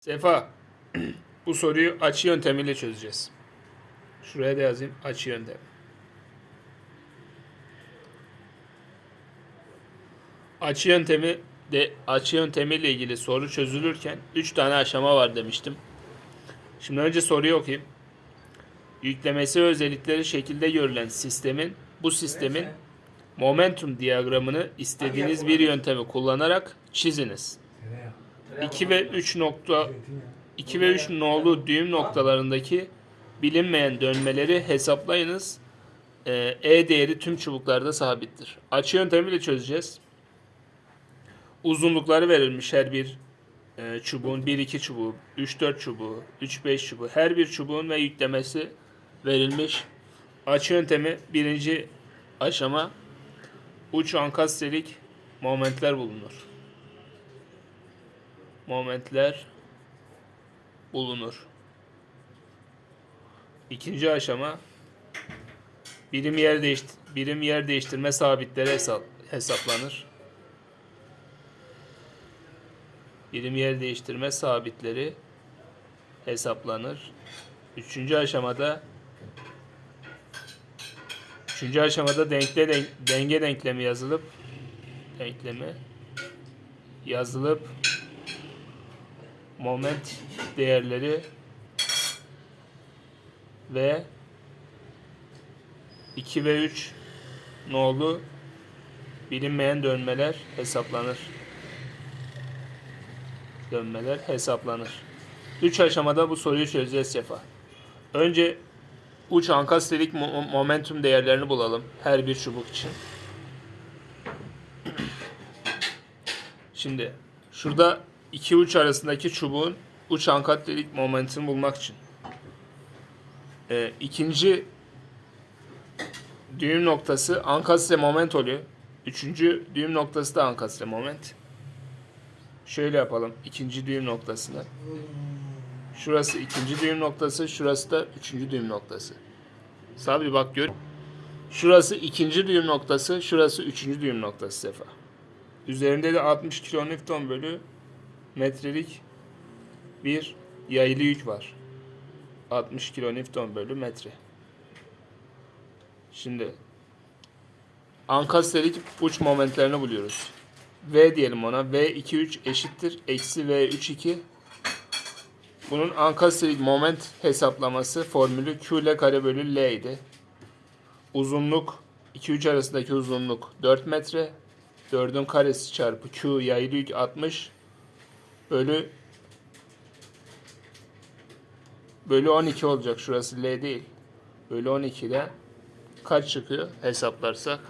Sefa, bu soruyu açı yöntemiyle çözeceğiz. Şuraya da yazayım açı yöntemi. Açı yöntemi de açı yöntemiyle ilgili soru çözülürken 3 tane aşama var demiştim. Şimdi önce soruyu okuyayım. Yüklemesi özellikleri şekilde görülen sistemin bu sistemin momentum diyagramını istediğiniz bir yöntemi kullanarak çiziniz. 2 ve 3 nokta 2 ve 3 nolu düğüm noktalarındaki bilinmeyen dönmeleri hesaplayınız. Ee, E değeri tüm çubuklarda sabittir. Açı yöntemiyle çözeceğiz. Uzunlukları verilmiş her bir e, çubuğun 1-2 çubuğu, 3-4 çubuğu, 3-5 çubuğu. Her bir çubuğun ve yüklemesi verilmiş. Açı yöntemi birinci aşama uç ankastrelik momentler bulunur momentler bulunur. İkinci aşama birim yer değiş birim yer değiştirme sabitleri hesap hesaplanır. Birim yer değiştirme sabitleri hesaplanır. Üçüncü aşamada Üçüncü aşamada denkle den- denge denklemi yazılıp denklemi yazılıp moment değerleri ve 2 ve 3 nolu bilinmeyen dönmeler hesaplanır. Dönmeler hesaplanır. 3 aşamada bu soruyu çözeceğiz Sefa. Önce uç ankastrelik mo- momentum değerlerini bulalım her bir çubuk için. Şimdi şurada iki uç arasındaki çubuğun uç ankastrelik momentini bulmak için. Ee, ikinci düğüm noktası ankastre moment oluyor. Üçüncü düğüm noktası da ankastre moment. Şöyle yapalım ikinci düğüm noktasını. Şurası ikinci düğüm noktası, şurası da üçüncü düğüm noktası. Sabri bak gör. Şurası ikinci düğüm noktası, şurası üçüncü düğüm noktası Sefa. Üzerinde de 60 kilonewton bölü metrelik bir yaylı yük var. 60 kilonewton bölü metre. Şimdi ankastrelik uç momentlerini buluyoruz. V diyelim ona. V23 eşittir. Eksi V32 bunun ankastrelik moment hesaplaması formülü Q ile kare bölü L idi. Uzunluk 2 3 arasındaki uzunluk 4 metre. 4'ün karesi çarpı Q yaylı yük 60 bölü bölü 12 olacak. Şurası L değil. Bölü 12'de kaç çıkıyor hesaplarsak?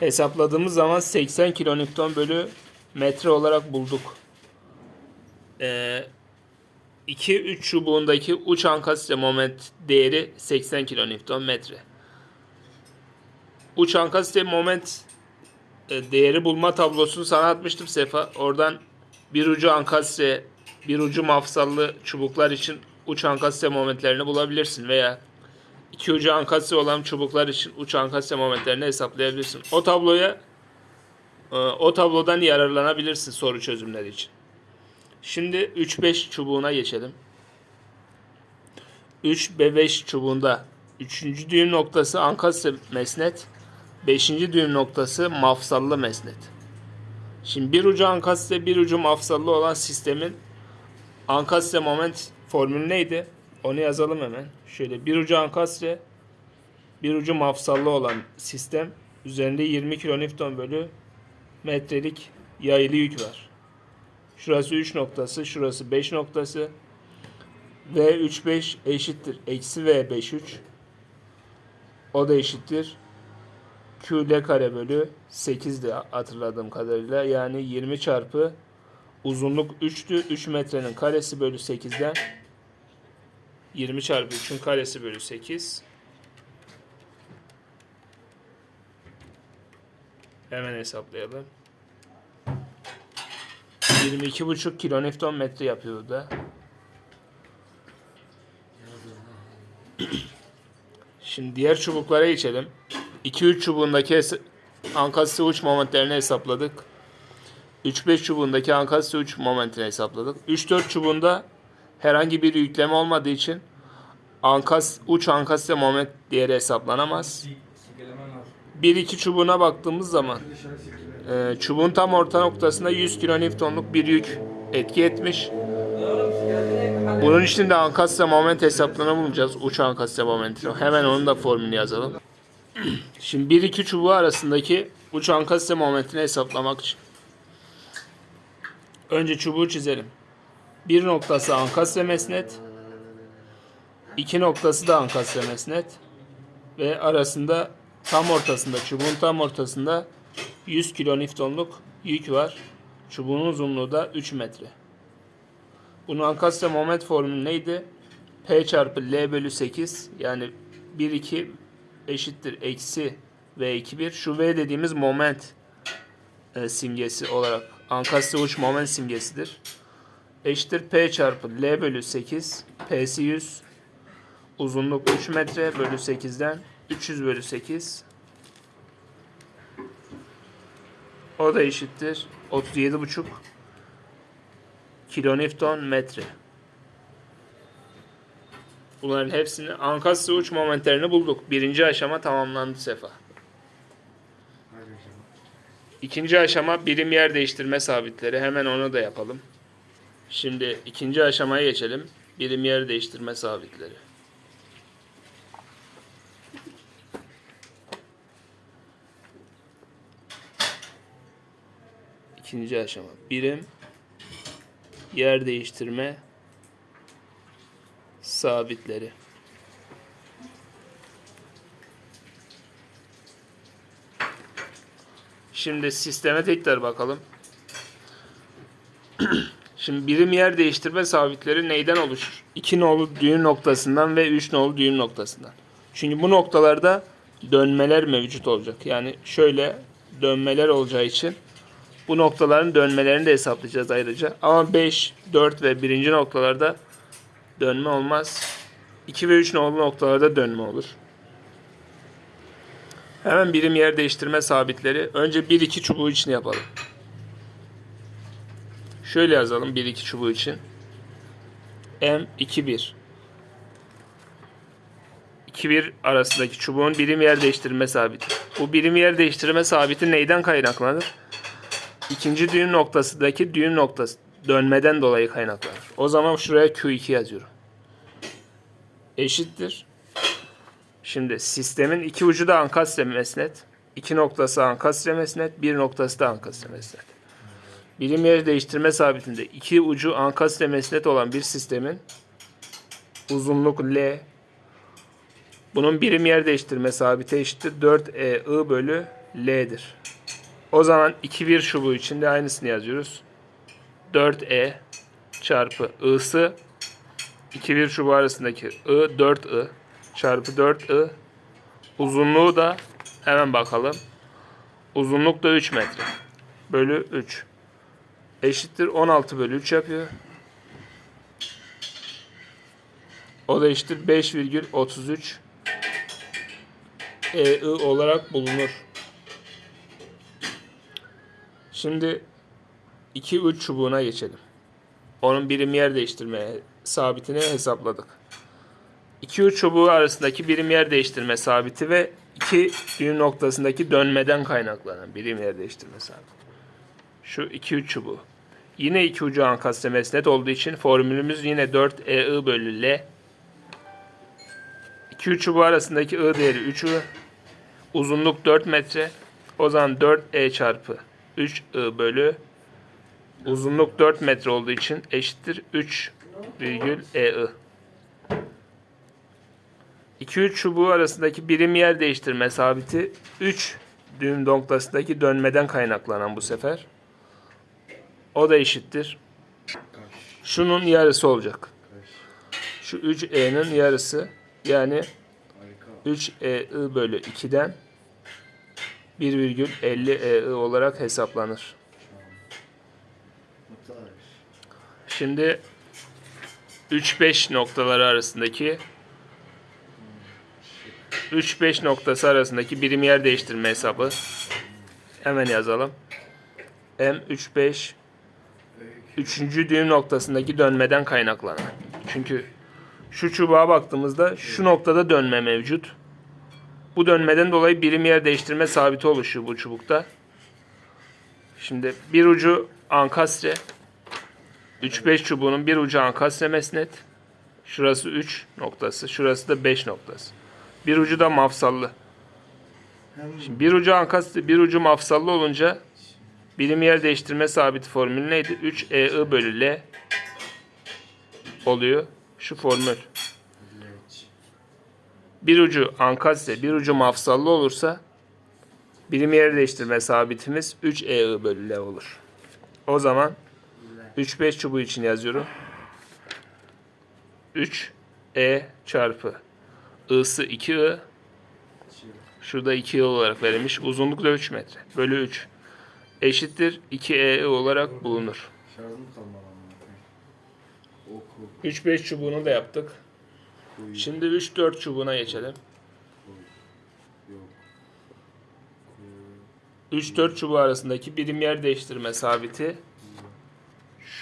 Hesapladığımız zaman 80 kilonewton bölü metre olarak bulduk. Ee, 2-3 çubuğundaki uç ankastre moment değeri 80 kilonewton metre. Uç ankastre moment e, değeri bulma tablosunu sana atmıştım Sefa. Oradan bir ucu ankastre, bir ucu mafsallı çubuklar için uç ankastre momentlerini bulabilirsin veya iki ucu ankastre olan çubuklar için uç ankastre momentlerini hesaplayabilirsin. O tabloya e, o tablodan yararlanabilirsin soru çözümleri için. Şimdi 3-5 çubuğuna geçelim. 3 ve 5 çubuğunda 3. düğüm noktası ankastre mesnet, 5. düğüm noktası mafsallı mesnet. Şimdi bir ucu ankastre, bir ucu mafsallı olan sistemin ankastre moment formülü neydi? Onu yazalım hemen. Şöyle bir ucu ankastre, bir ucu mafsallı olan sistem üzerinde 20 kilonewton bölü metrelik yaylı yük var. Şurası 3 noktası, şurası 5 noktası. V 3 5 eşittir. Eksi V 5 3. O da eşittir. Q L kare bölü 8 de hatırladığım kadarıyla. Yani 20 çarpı uzunluk 3'tü. 3 metrenin karesi bölü 8'den 20 çarpı 3'ün karesi bölü 8. Hemen hesaplayalım. 22,5 kilonewton metre yapıyor da. Şimdi diğer çubuklara geçelim. 2-3 çubuğundaki ankastre uç momentlerini hesapladık. 3-5 çubuğundaki ankastre uç momentini hesapladık. 3-4 çubuğunda herhangi bir yükleme olmadığı için ankas, uç ankastre moment değeri hesaplanamaz. 1-2 çubuğuna baktığımız zaman e, çubuğun tam orta noktasında 100 kilonewtonluk bir yük etki etmiş. Bunun için de ankastre moment hesaplarını. Uç ankastre momentini. Hemen onun da formülünü yazalım. Şimdi 1-2 çubuğu arasındaki uç ankastre momentini hesaplamak için. Önce çubuğu çizelim. Bir noktası ankastre mesnet. iki noktası da ankastre mesnet. Ve arasında tam ortasında, çubuğun tam ortasında 100 kilonewtonluk yük var. Çubuğun uzunluğu da 3 metre. Bunun ankastre moment formülü neydi? P çarpı L bölü 8 yani 1 2 eşittir eksi V 2 1. Şu V dediğimiz moment e, simgesi olarak ankastre uç moment simgesidir. Eşittir P çarpı L bölü 8. P'si 100. Uzunluk 3 metre bölü 8'den 300 bölü 8. O da eşittir 37,5 kilonewton metre. Bunların hepsini ankastre uç momentlerini bulduk. Birinci aşama tamamlandı sefa. İkinci aşama birim yer değiştirme sabitleri. Hemen onu da yapalım. Şimdi ikinci aşamaya geçelim. Birim yer değiştirme sabitleri. İkinci aşama. Birim yer değiştirme sabitleri. Şimdi sisteme tekrar bakalım. Şimdi birim yer değiştirme sabitleri neyden oluşur? 2 nolu düğüm noktasından ve 3 nolu düğüm noktasından. Çünkü bu noktalarda dönmeler mevcut olacak. Yani şöyle dönmeler olacağı için bu noktaların dönmelerini de hesaplayacağız ayrıca. Ama 5, 4 ve 1. noktalarda dönme olmaz. 2 ve 3 nolu noktalarda dönme olur. Hemen birim yer değiştirme sabitleri. Önce 1-2 çubuğu için yapalım. Şöyle yazalım 1-2 çubuğu için. M 2-1. 2-1 arasındaki çubuğun birim yer değiştirme sabiti. Bu birim yer değiştirme sabiti neyden kaynaklanır? İkinci düğüm noktasındaki düğüm noktası dönmeden dolayı kaynaklanır. O zaman şuraya Q2 yazıyorum. Eşittir. Şimdi sistemin iki ucu da ankastre mesnet. İki noktası ankastre mesnet, bir noktası da ankastre mesnet. Birim yer değiştirme sabitinde iki ucu ankastre mesnet olan bir sistemin uzunluk L bunun birim yer değiştirme sabiti eşittir 4E I bölü L'dir. O zaman 2 1 çubuğu için de aynısını yazıyoruz. 4E çarpı I'sı 2 1 çubuğu arasındaki I 4I çarpı 4I uzunluğu da hemen bakalım. Uzunluk da 3 metre. Bölü 3. Eşittir 16 bölü 3 yapıyor. O da eşittir 5,33 EI olarak bulunur. Şimdi 2-3 çubuğuna geçelim. Onun birim yer değiştirme sabitini hesapladık. 2-3 çubuğu arasındaki birim yer değiştirme sabiti ve iki düğüm noktasındaki dönmeden kaynaklanan birim yer değiştirme sabiti. Şu 2-3 çubuğu. Yine iki ucu ankastre mesnet olduğu için formülümüz yine 4EI bölü L. 2-3 çubuğu arasındaki I değeri 3I. Uzunluk 4 metre. O zaman 4E çarpı 3I bölü uzunluk 4 metre olduğu için eşittir 3 virgül EI. 2-3 çubuğu arasındaki birim yer değiştirme sabiti 3 düğüm noktasındaki dönmeden kaynaklanan bu sefer. O da eşittir. Şunun yarısı olacak. Şu 3E'nin yarısı yani 3EI bölü 2'den 1,50 EI olarak hesaplanır. Şimdi 3-5 noktaları arasındaki 3-5 noktası arasındaki birim yer değiştirme hesabı hemen yazalım. M35 üçüncü düğüm noktasındaki dönmeden kaynaklanan. Çünkü şu çubuğa baktığımızda şu noktada dönme mevcut. Bu dönmeden dolayı birim yer değiştirme sabiti oluşuyor bu çubukta. Şimdi bir ucu ankastre. 3-5 çubuğunun bir ucu ankastre mesnet. Şurası 3 noktası. Şurası da 5 noktası. Bir ucu da mafsallı. Şimdi bir ucu ankastre, bir ucu mafsallı olunca birim yer değiştirme sabiti formülü neydi? 3 EI bölü L oluyor. Şu formül. Bir ucu ankastre, bir ucu mafsallı olursa birim yer değiştirme sabitimiz 3 EI bölü L olur. O zaman 3-5 çubuğu için yazıyorum. 3 E çarpı I'sı 2 I Şurada 2 I olarak verilmiş. Uzunluk da 3 metre. Bölü 3 eşittir 2 E olarak bulunur. Şarjım kalmadı amına koyayım. Oku. 3-5 çubuğunu da yaptık. Şimdi 3-4 çubuğuna geçelim. Yok. 3-4 çubuğu arasındaki birim yer değiştirme sabiti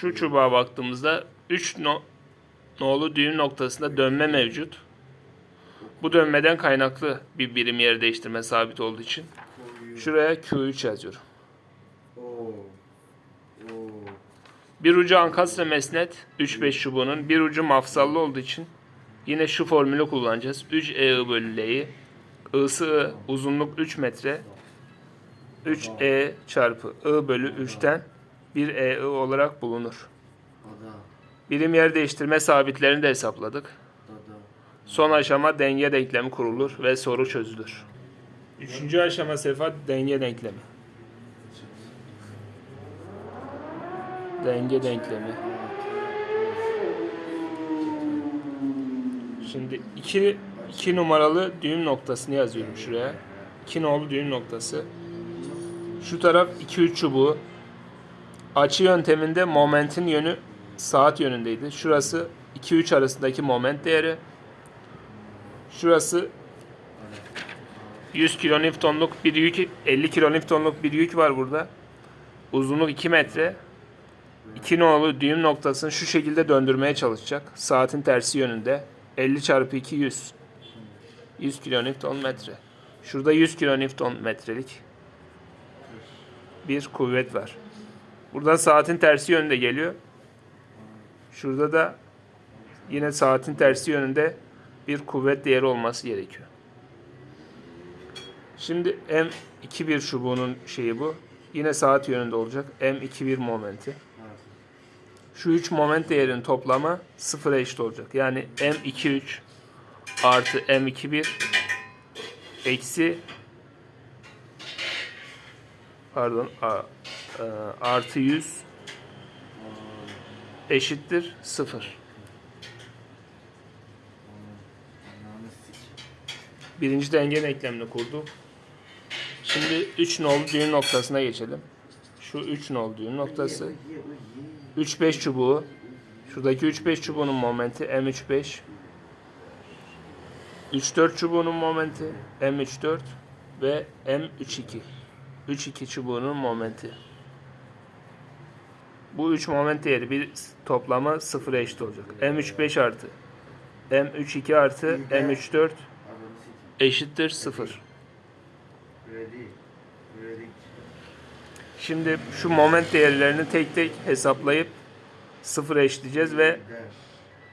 şu çubuğa baktığımızda 3 no nolu düğüm noktasında dönme mevcut. Bu dönmeden kaynaklı bir birim yer değiştirme sabiti olduğu için şuraya Q3 yazıyorum. Bir ucu ankastre mesnet 3-5 çubuğunun bir ucu mafsallı olduğu için yine şu formülü kullanacağız. 3 E bölü L'yi I'sı I, uzunluk 3 metre 3 E çarpı I bölü 3'ten 1 E I olarak bulunur. Birim yer değiştirme sabitlerini de hesapladık. Son aşama denge denklemi kurulur ve soru çözülür. Üçüncü aşama sefa denge denklemi. Denge denklemi. Şimdi iki, iki numaralı düğüm noktasını yazıyorum şuraya. 2 nolu düğüm noktası. Şu taraf 2-3 çubuğu. Açı yönteminde momentin yönü saat yönündeydi. Şurası 2-3 arasındaki moment değeri. Şurası 100 kilonewtonluk bir yük, 50 kilonewtonluk bir yük var burada. Uzunluk 2 metre. 2 nolu düğüm noktasını şu şekilde döndürmeye çalışacak. Saatin tersi yönünde. 50 çarpı 2 100. 100 kilonewton metre. Şurada 100 kilonewton metrelik bir kuvvet var. Buradan saatin tersi yönünde geliyor. Şurada da yine saatin tersi yönünde bir kuvvet değeri olması gerekiyor. Şimdi M21 çubuğunun şeyi bu. Yine saat yönünde olacak. M21 momenti. Şu 3 moment değerinin toplamı sıfıra eşit olacak. Yani M23 artı M21 eksi pardon a, e, artı 100 eşittir 0. Ananı sik. Birinci denge denklemini kurduk. Şimdi 3 nolu düğüm noktasına geçelim. Şu 3 nolu düğüm noktası. 3-5 çubuğu. Şuradaki 3-5 çubuğunun momenti M35. 3-4 çubuğunun momenti M34 ve M32. 3-2 çubuğunun momenti. Bu 3 moment değeri bir toplamı 0'a eşit olacak. M35 artı M32 artı M34 Ananı sik. eşittir 0. Böyle değil. Böyle değil. Şimdi şu moment değerlerini tek tek hesaplayıp sıfıra eşitleyeceğiz ve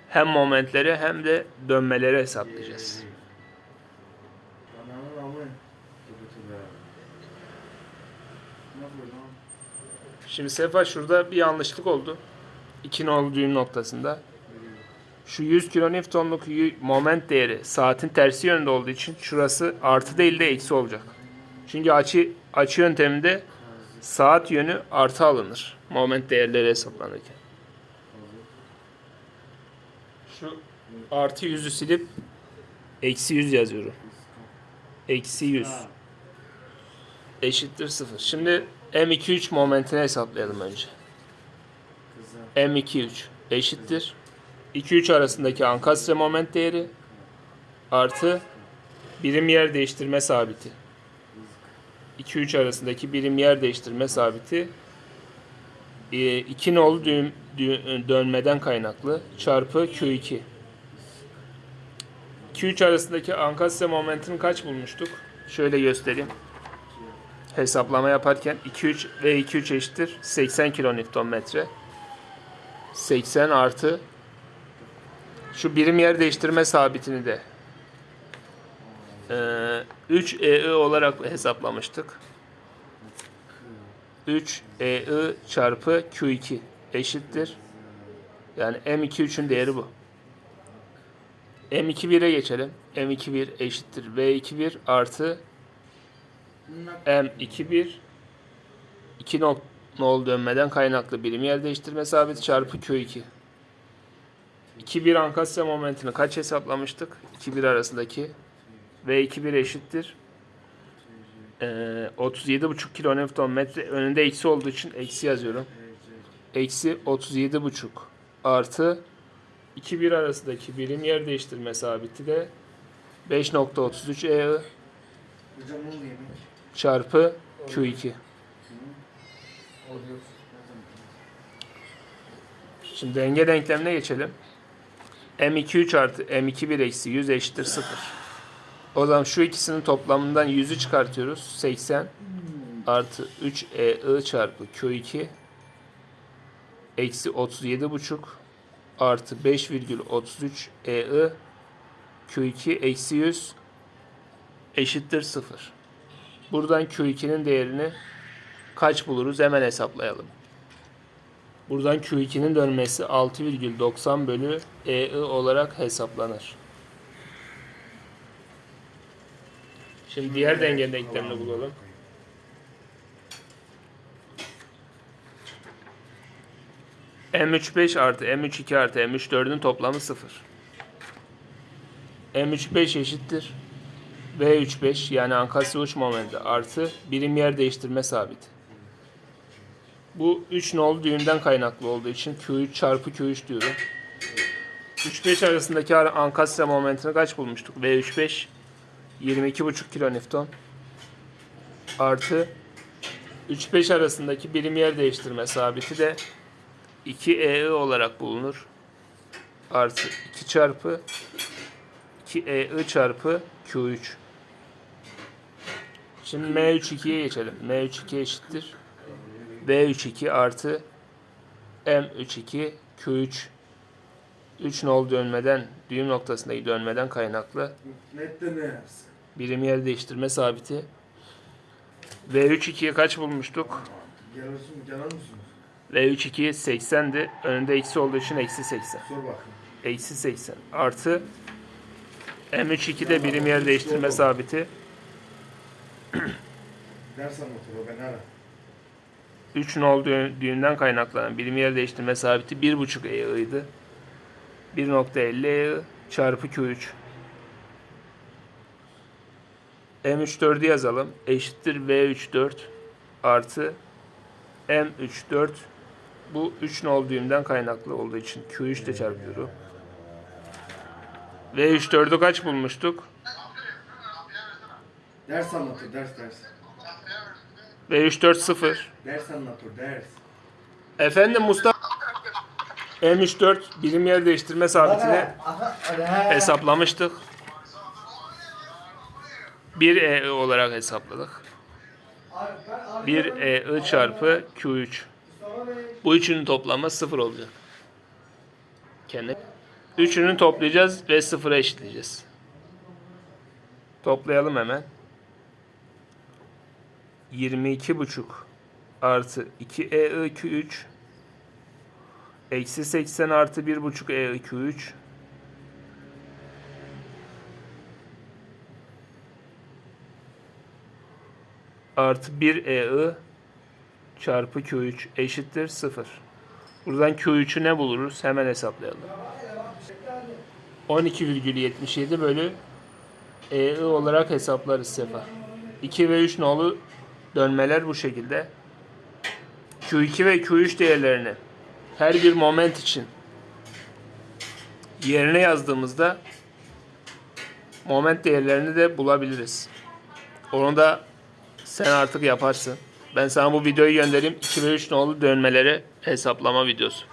hem momentleri hem de dönmeleri hesaplayacağız. Şimdi Sefa şurada bir yanlışlık oldu. 2 nolu düğüm noktasında. Şu 100 kilonewtonluk moment değeri saatin tersi yönünde olduğu için şurası artı değil de eksi olacak. Çünkü açı açı yönteminde saat yönü artı alınır. Moment değerleri hesaplanırken. Şu artı 100'ü silip eksi 100 yazıyorum. Eksi 100 eşittir 0. Şimdi M2-3 momentini hesaplayalım önce. Kızım. M2-3 eşittir. 2-3 arasındaki ankastre moment değeri artı birim yer değiştirme sabiti. 2-3 arasındaki birim yer değiştirme sabiti e, 2 nolu düğüm, düğüm- dönmeden kaynaklı çarpı Q2. Q3 arasındaki ankastre momentini kaç bulmuştuk? Şöyle göstereyim. Hesaplama yaparken 2-3 ve 2-3 eşittir 80 kilonewton 80 artı şu birim yer değiştirme sabitini de eee, 3 EI olarak hesaplamıştık. 3 EI çarpı Q2 eşittir. Yani M23'ün değeri bu. M21'e geçelim. M21 eşittir V21 artı M21 2 nok nol dönmeden kaynaklı birim yer değiştirme sabiti çarpı Q2. 2-1 ankastre momentini kaç hesaplamıştık? 2-1 arasındaki V21 eşittir. Ee, 37,5 kilonewton metre önünde eksi olduğu için eksi yazıyorum. Eksi 37,5 artı 2-1 arasındaki birim yer değiştirme sabiti de 5.33 EI Hocam ne yemek? Çarpı Q2. Oluyor. Şimdi denge denklemine geçelim. M23 artı M21 eksi 100 eşittir 0. O zaman şu ikisinin toplamından 100'ü çıkartıyoruz. 80 artı 3 EI çarpı Q2 eksi 37,5 artı 5,33 EI Q2 eksi 100 eşittir 0. Buradan Q2'nin değerini kaç buluruz hemen hesaplayalım. Buradan Q2'nin dönmesi 6,90 bölü EI olarak hesaplanır. Şimdi diğer denge denklemini bulalım. M35 artı M32 artı M34'ün toplamı 0. M35 eşittir. V35 yani ankastre uç momenti artı birim yer değiştirme sabiti. Bu 3 nolu düğümden kaynaklı olduğu için Q3 çarpı Q3 diyorum. 3-5 arasındaki ar- ankastre momentini kaç bulmuştuk? V35 22,5 kilonewton artı 3-5 arasındaki birim yer değiştirme sabiti de 2 EI olarak bulunur. Artı 2 çarpı 2 EI çarpı Q3. Şimdi M32'ye geçelim. M32 eşittir. V32 artı M32 Q3 3 nol dönmeden düğüm noktasındaki dönmeden kaynaklı birim yer değiştirme sabiti. V32'ye kaç bulmuştuk? Gelirsin, gelir misiniz? V32 80'di. Önünde eksi olduğu için eksi 80. Sor bakayım. Eksi 80. Artı M32'de birim yer değiştirme sabiti. Ders anlatır o beni ara. 3 nol düğ- düğümden kaynaklanan birim yer değiştirme sabiti 1.5 EI'ydi. 1.50 EI çarpı Q3. M34'ü yazalım. Eşittir V34 artı M34 bu 3 nol düğümden kaynaklı olduğu için Q3 de çarpıyorum. V34'ü kaç bulmuştuk? Ders anlatır, ders ders. V34 0. Ders anlatır, ders. Efendim Mustafa M34 birim yer değiştirme sabitini hesaplamıştık. 1 E olarak hesapladık. 1 E çarpı Q3. Bu üçünün toplamı 0 olacak. Kendi. Üçünü toplayacağız ve 0'a eşitleyeceğiz. Toplayalım hemen. 22,5 artı 2 E Q3 eksi 80 artı 1,5 E Q3 artı 1 EI çarpı Q3 eşittir 0. Buradan Q3'ü ne buluruz? Hemen hesaplayalım. 12,77 bölü EI olarak hesaplarız sefa. 2 ve 3 nolu dönmeler bu şekilde. Q2 ve Q3 değerlerini her bir moment için yerine yazdığımızda moment değerlerini de bulabiliriz. Onu da sen artık yaparsın. Ben sana bu videoyu göndereyim. 2 ve 3 nolu dönmeleri hesaplama videosu.